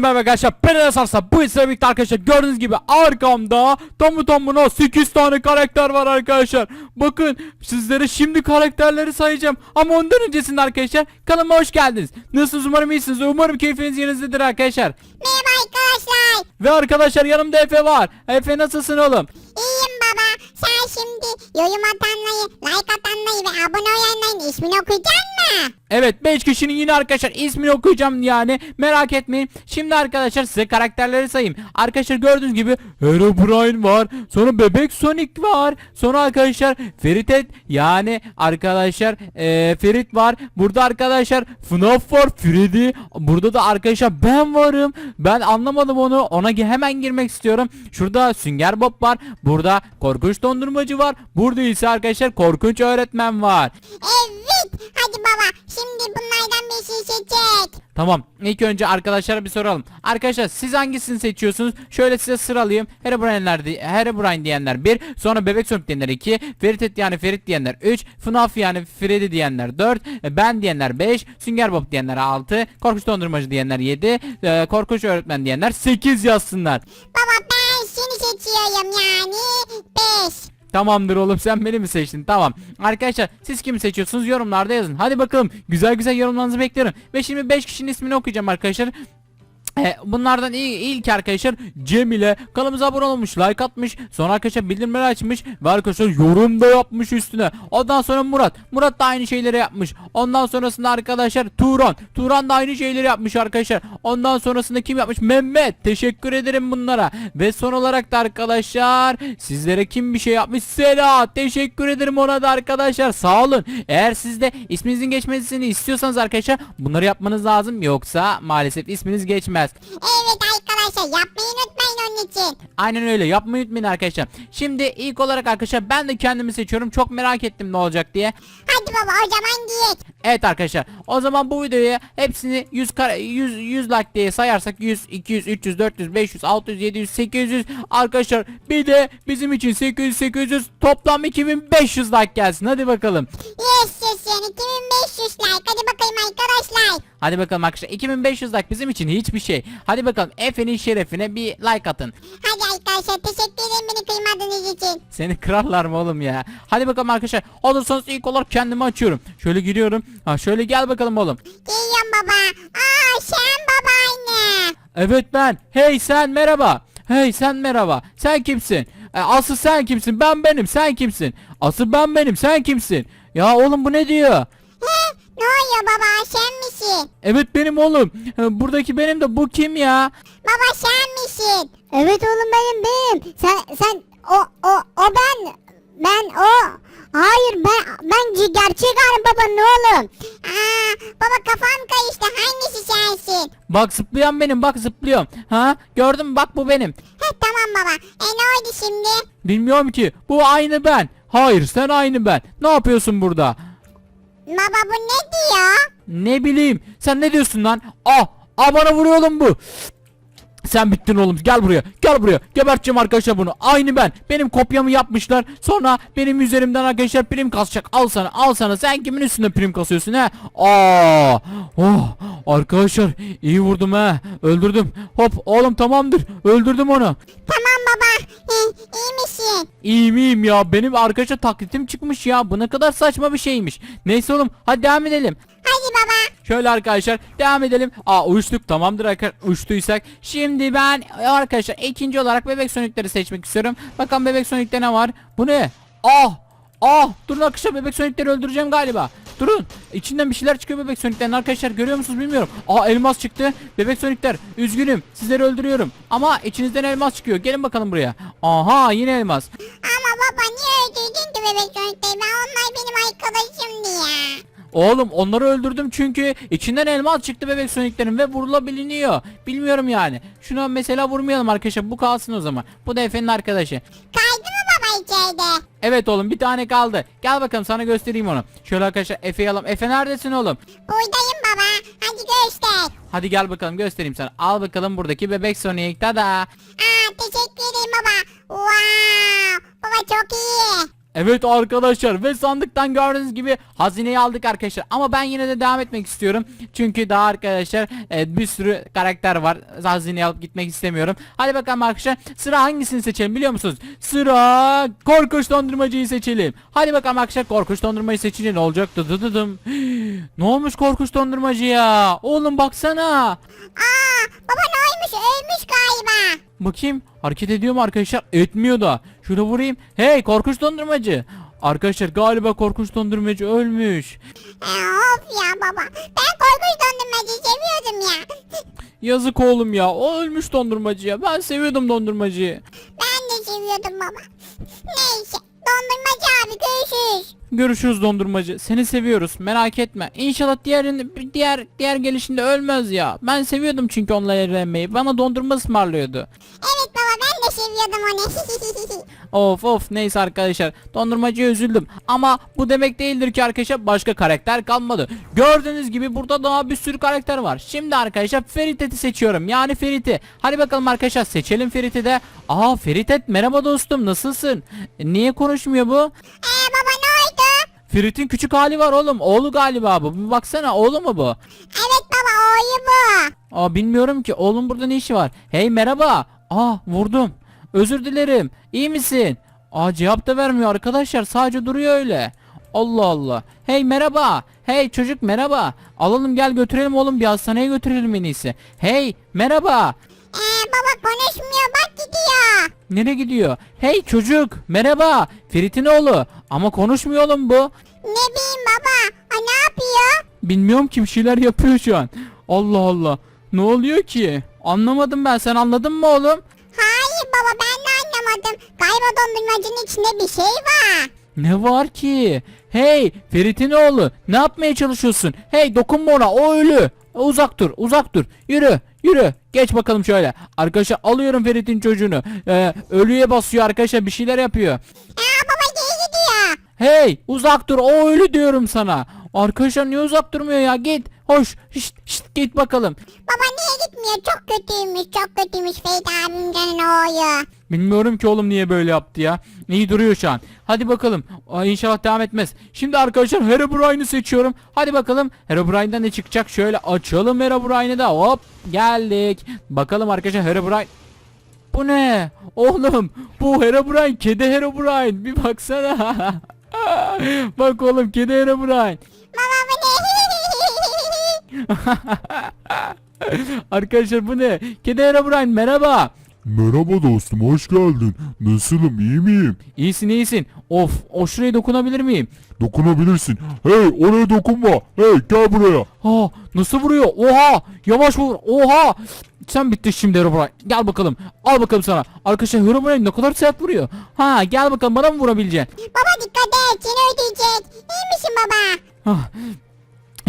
merhaba arkadaşlar ben Enes Arslan bu ise birlikte arkadaşlar. Gördüğünüz gibi arkamda tam tamına 8 tane karakter var arkadaşlar. Bakın sizlere şimdi karakterleri sayacağım. Ama ondan öncesinde arkadaşlar kanalıma hoş geldiniz. Nasılsınız? Umarım iyisiniz. Umarım keyfiniz yerinizdedir arkadaşlar. Merhaba arkadaşlar. Ve arkadaşlar yanımda Efe var. Efe nasılsın oğlum? İyiyim baba. Sen şimdi yorum atanları, like atanları ve abone olanların ismini okuyacaksın? Evet 5 kişinin yine arkadaşlar ismini okuyacağım yani merak etmeyin. Şimdi arkadaşlar size karakterleri sayayım. Arkadaşlar gördüğünüz gibi Herobrine var. Sonra Bebek Sonic var. Sonra arkadaşlar Feritet yani arkadaşlar eee, Ferit var. Burada arkadaşlar FNAF var Freddy. Burada da arkadaşlar ben varım. Ben anlamadım onu. Ona hemen girmek istiyorum. Şurada Sünger Bob var. Burada korkunç dondurmacı var. Burada ise arkadaşlar korkunç öğretmen var. Evet. Hadi baba. Şimdi bunlardan birisini seçecek. Tamam. İlk önce arkadaşlara bir soralım. Arkadaşlar siz hangisini seçiyorsunuz? Şöyle size sıralayayım. Herobrine'ler Herobrine diyenler 1, sonra Bebek Sonic diyenler 2, Feritet yani Ferit diyenler 3, FNAF yani Freddy diyenler 4, e, ben diyenler 5, Sünger Bob diyenler 6, Korkunç Dondurmacı diyenler 7, e, Korkunç Öğretmen diyenler 8 yazsınlar. Baba ben seni seçiyorum yani 5. Tamamdır oğlum sen beni mi seçtin? Tamam. Arkadaşlar siz kimi seçiyorsunuz yorumlarda yazın. Hadi bakalım güzel güzel yorumlarınızı bekliyorum. Ve şimdi 5 kişinin ismini okuyacağım arkadaşlar. E, bunlardan iyi, ilk arkadaşlar Cemile. Kanalımıza abone olmuş like atmış. Sonra arkadaşlar bildirimleri açmış ve arkadaşlar yorum da yapmış üstüne. Ondan sonra Murat. Murat da aynı şeyleri yapmış. Ondan sonrasında arkadaşlar Turan. Turan da aynı şeyleri yapmış arkadaşlar. Ondan sonrasında kim yapmış? Mehmet. Teşekkür ederim bunlara. Ve son olarak da arkadaşlar sizlere kim bir şey yapmış? Sela teşekkür ederim ona da arkadaşlar. Sağ olun. Eğer siz de isminizin geçmesini istiyorsanız arkadaşlar bunları yapmanız lazım. Yoksa maalesef isminiz geçmez Evet arkadaşlar yapmayı unutmayın onun için. Aynen öyle yapmayı unutmayın arkadaşlar. Şimdi ilk olarak arkadaşlar ben de kendimi seçiyorum. Çok merak ettim ne olacak diye. Hadi baba o zaman diyek. Evet arkadaşlar. O zaman bu videoya hepsini 100 kare 100 100 like diye sayarsak 100 200 300 400 500 600 700 800 arkadaşlar bir de bizim için 800 800 toplam 2500 like gelsin. Hadi bakalım. Yes yes yani 2500 like. Hadi bakayım arkadaşlar. Hadi bakalım arkadaşlar 2500 like bizim için hiçbir şey. Hadi bakalım Efe'nin şerefine bir like atın. Hadi arkadaşlar teşekkür ederim beni kırmadığınız için. Seni kırarlar mı oğlum ya? Hadi bakalım arkadaşlar. Olursanız ilk olarak kendimi açıyorum. Şöyle giriyorum. Ha şöyle gel bakalım oğlum. Geliyorum baba. Aa sen babaanne. Evet ben. Hey sen merhaba. Hey sen merhaba. Sen kimsin? E, asıl sen kimsin? Ben benim. Sen kimsin? Asıl ben benim. Sen kimsin? Ya oğlum bu ne diyor? Ne oluyor baba sen misin? Evet benim oğlum. E, Buradaki benim de bu kim ya? Baba sen misin? Evet oğlum benim benim. Sen sen o o o ben. Ben o. Hayır ben ben gerçek halim baba ne oğlum? Aa baba kafam karıştı hangisi sensin? Bak zıplayan benim. Bak zıplıyorum. Ha? Gördün mü? Bak bu benim. He tamam baba. E ne oldu şimdi? Bilmiyorum ki. Bu aynı ben. Hayır sen aynı ben. Ne yapıyorsun burada? Baba bu ne diyor? Ne bileyim. Sen ne diyorsun lan? Ah! Ah bana vuruyor oğlum bu. Sen bittin oğlum. Gel buraya. Gel buraya. Geberteceğim arkadaşlar bunu. Aynı ben. Benim kopyamı yapmışlar. Sonra benim üzerimden arkadaşlar prim kasacak. Al sana. Al sana. Sen kimin üstünde prim kasıyorsun he? Aa! Oh! Arkadaşlar iyi vurdum he. Öldürdüm. Hop oğlum tamamdır. Öldürdüm onu. Tamam baba. He, iyi misin? İyiyim iyiyim ya. Benim arkadaşa taklitim çıkmış ya. Bu ne kadar saçma bir şeymiş. Neyse oğlum. Hadi devam edelim. Hadi baba. Şöyle arkadaşlar devam edelim. Aa uçtuk tamamdır arkadaşlar uçtuysak. Şimdi ben arkadaşlar ikinci olarak bebek sonikleri seçmek istiyorum. Bakalım bebek sonikte ne var? Bu ne? Ah! Ah! Durun arkadaşlar bebek sonikleri öldüreceğim galiba. Durun. İçinden bir şeyler çıkıyor bebek soniklerin arkadaşlar görüyor musunuz bilmiyorum. Aa elmas çıktı. Bebek sonikler üzgünüm sizleri öldürüyorum. Ama içinizden elmas çıkıyor. Gelin bakalım buraya. Aha yine elmas. Ama baba niye öldürdün ki bebek çocukları? Ben onlar benim arkadaşımdı ya. Oğlum onları öldürdüm çünkü içinden elmas çıktı bebek soniklerin ve vurulabiliniyor. Bilmiyorum yani. Şuna mesela vurmayalım arkadaşlar. Bu kalsın o zaman. Bu da Efe'nin arkadaşı. Kaydı mı içeride? Evet oğlum bir tane kaldı. Gel bakalım sana göstereyim onu. Şöyle arkadaşlar Efe'yi alalım. Efe neredesin oğlum? Buradayım baba. Hadi göster. Hadi gel bakalım göstereyim sana. Al bakalım buradaki bebek Sonic. Tada. Aa teşekkür ederim baba. Wow. Baba çok iyi. Evet arkadaşlar ve sandıktan gördüğünüz gibi hazineyi aldık arkadaşlar. Ama ben yine de devam etmek istiyorum. Çünkü daha arkadaşlar e, bir sürü karakter var. Hazineyi alıp gitmek istemiyorum. Hadi bakalım arkadaşlar sıra hangisini seçelim biliyor musunuz? Sıra korkunç dondurmacıyı seçelim. Hadi bakalım arkadaşlar korkunç dondurmacıyı seçince ne olacak? Dıdıdıdım. ne olmuş korkunç dondurmacıya? Oğlum baksana. Aa baba ne olmuş ölmüş galiba. Bakayım hareket ediyor mu arkadaşlar? Etmiyor da. Şurada vurayım. Hey korkunç dondurmacı. Arkadaşlar galiba korkunç dondurmacı ölmüş. Ee, of ya baba ben korkunç dondurmacıyı seviyordum ya. Yazık oğlum ya. O ölmüş dondurmacı ya. Ben seviyordum dondurmacıyı. Ben de seviyordum baba. Neyse dondurmacı abi görüşürüz. Görüşürüz dondurmacı. Seni seviyoruz. Merak etme. İnşallah diğerin diğer diğer gelişinde ölmez ya. Ben seviyordum çünkü onunla evlenmeyi. Bana dondurma ısmarlıyordu. Evet seviyordum onu. Of of neyse arkadaşlar dondurmacıya üzüldüm ama bu demek değildir ki arkadaşlar başka karakter kalmadı. Gördüğünüz gibi burada daha bir sürü karakter var. Şimdi arkadaşlar Feritet'i seçiyorum yani Ferit'i. Hadi bakalım arkadaşlar seçelim Ferit'i de. Aa Feritet merhaba dostum nasılsın? E, niye konuşmuyor bu? Ee baba ne oldu? Ferit'in küçük hali var oğlum oğlu galiba bu. Bir baksana oğlu mu bu? Evet baba oyu bu. Aa bilmiyorum ki oğlum burada ne işi var? Hey merhaba. Aa vurdum. Özür dilerim. İyi misin? Aa cevap da vermiyor arkadaşlar. Sadece duruyor öyle. Allah Allah. Hey merhaba. Hey çocuk merhaba. Alalım gel götürelim oğlum bir hastaneye götürelim en iyisi. Hey merhaba. Ee baba konuşmuyor bak gidiyor. Nereye gidiyor? Hey çocuk merhaba. Ferit'in oğlu. Ama konuşmuyor oğlum bu. Ne bileyim baba o ne yapıyor? Bilmiyorum ki bir şeyler yapıyor şu an. Allah Allah. Ne oluyor ki? Anlamadım ben. Sen anladın mı oğlum? Baba ben de anlamadım. Galiba dondurmacının içinde bir şey var. Ne var ki? Hey Ferit'in oğlu ne yapmaya çalışıyorsun? Hey dokunma ona o ölü. Uzak dur uzak dur. Yürü yürü. Geç bakalım şöyle. Arkadaşlar alıyorum Ferit'in çocuğunu. Ee, ölüye basıyor arkadaşlar bir şeyler yapıyor. Aa baba geri gidiyor. Hey uzak dur o ölü diyorum sana. Arkadaşlar niye uzak durmuyor ya git. Hoş şşt, şşt, git bakalım. Baba niye gitmiyor? Çok kötüymüş, çok kötüymüş Feyda abim canın oğlu. Bilmiyorum ki oğlum niye böyle yaptı ya. İyi duruyor şu an. Hadi bakalım. Ay, inşallah devam etmez. Şimdi arkadaşlar Herobrine'i seçiyorum. Hadi bakalım Herobrine'den ne çıkacak? Şöyle açalım Herobrine'i de. Hop geldik. Bakalım arkadaşlar Herobrine. Bu ne? Oğlum bu Herobrine kedi Herobrine. Bir baksana. Bak oğlum kedi Herobrine. Baba bu ne? Arkadaşlar bu ne? Kedi Herobrine merhaba. Merhaba dostum hoş geldin. Nasılım iyi miyim? İyisin iyisin. Of o şuraya dokunabilir miyim? Dokunabilirsin. Hey oraya dokunma. Hey gel buraya. Ha nasıl vuruyor? Oha! Yavaş vur. Oha! Sen bitti şimdi Herobrine. Gel bakalım. Al bakalım sana. Arkadaşlar Herobrine ne kadar sert vuruyor. Ha gel bakalım bana mı vurabileceksin? baba dikkat et, seni ödeyecek. İyi misin baba? Ah.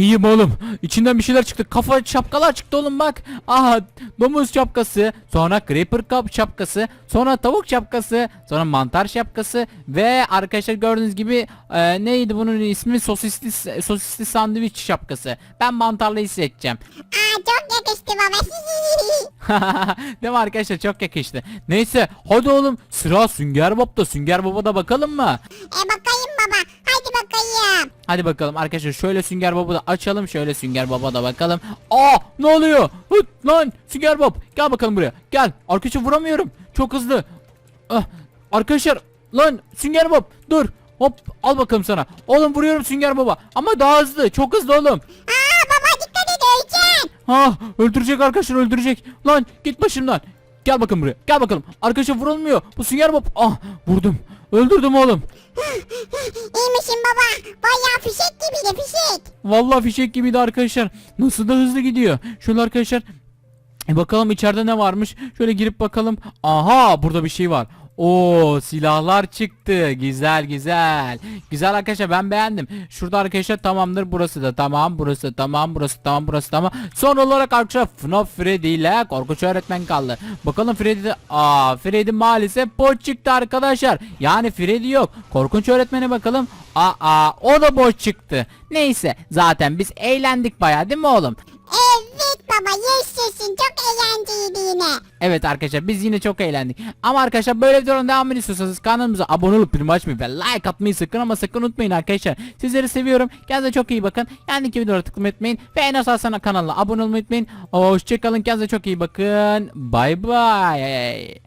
İyiyim oğlum. İçinden bir şeyler çıktı. Kafa şapkalar çıktı oğlum bak. Aha domuz şapkası, sonra creeper kap şapkası, sonra tavuk şapkası, sonra mantar şapkası ve arkadaşlar gördüğünüz gibi e, neydi bunun ismi sosisli sosisli sandviç şapkası. Ben mantarlıyı seçeceğim. Aa çok yakıştı baba. Değil mi arkadaşlar çok yakıştı. Neyse hadi oğlum sıra Sünger Bob'da. Sünger Bob'a da bakalım mı? e bakayım. Hadi bakayım. Hadi bakalım arkadaşlar şöyle Sünger Bob'u da açalım. Şöyle Sünger Bob'a da bakalım. Aa ne oluyor? Hıt, lan Sünger Bob gel bakalım buraya. Gel. Arkadaşlar vuramıyorum. Çok hızlı. Ah, arkadaşlar lan Sünger Bob dur. Hop al bakalım sana. Oğlum vuruyorum Sünger Bob'a. Ama daha hızlı. Çok hızlı oğlum. Aa baba dikkat et öleceksin. Ha öldürecek arkadaşlar öldürecek. Lan git başımdan. Gel bakın buraya. Gel bakalım. Arkadaşlar vurulmuyor. Bu Sünger Bob. Ah vurdum. Öldürdüm oğlum. İyi misin baba? Bayağı fişek gibiydi fişek. Vallahi fişek gibiydi arkadaşlar. Nasıl da hızlı gidiyor. Şöyle arkadaşlar. E bakalım içeride ne varmış. Şöyle girip bakalım. Aha burada bir şey var. Oo silahlar çıktı. Güzel güzel. Güzel arkadaşlar ben beğendim. Şurada arkadaşlar tamamdır. Burası da tamam. Burası tamam. Burası tamam. Burası tamam. Son olarak arkadaşlar FNAF Freddy ile korkunç öğretmen kaldı. Bakalım Freddy Aa Freddy maalesef boş çıktı arkadaşlar. Yani Freddy yok. Korkunç öğretmene bakalım. Aa o da boş çıktı. Neyse zaten biz eğlendik bayağı değil mi oğlum? Evet baba yaşasın çok eğlenceliydi yine. Evet arkadaşlar biz yine çok eğlendik. Ama arkadaşlar böyle videoların devamını istiyorsanız kanalımıza abone olup bildirim açmayı ve like atmayı sakın ama sakın unutmayın arkadaşlar. Sizleri seviyorum. Kendinize çok iyi bakın. Yandaki videolara tıklamayı unutmayın. Ve en azından kanalına abone olmayı unutmayın. Hoşçakalın. Kendinize çok iyi bakın. Bay bay.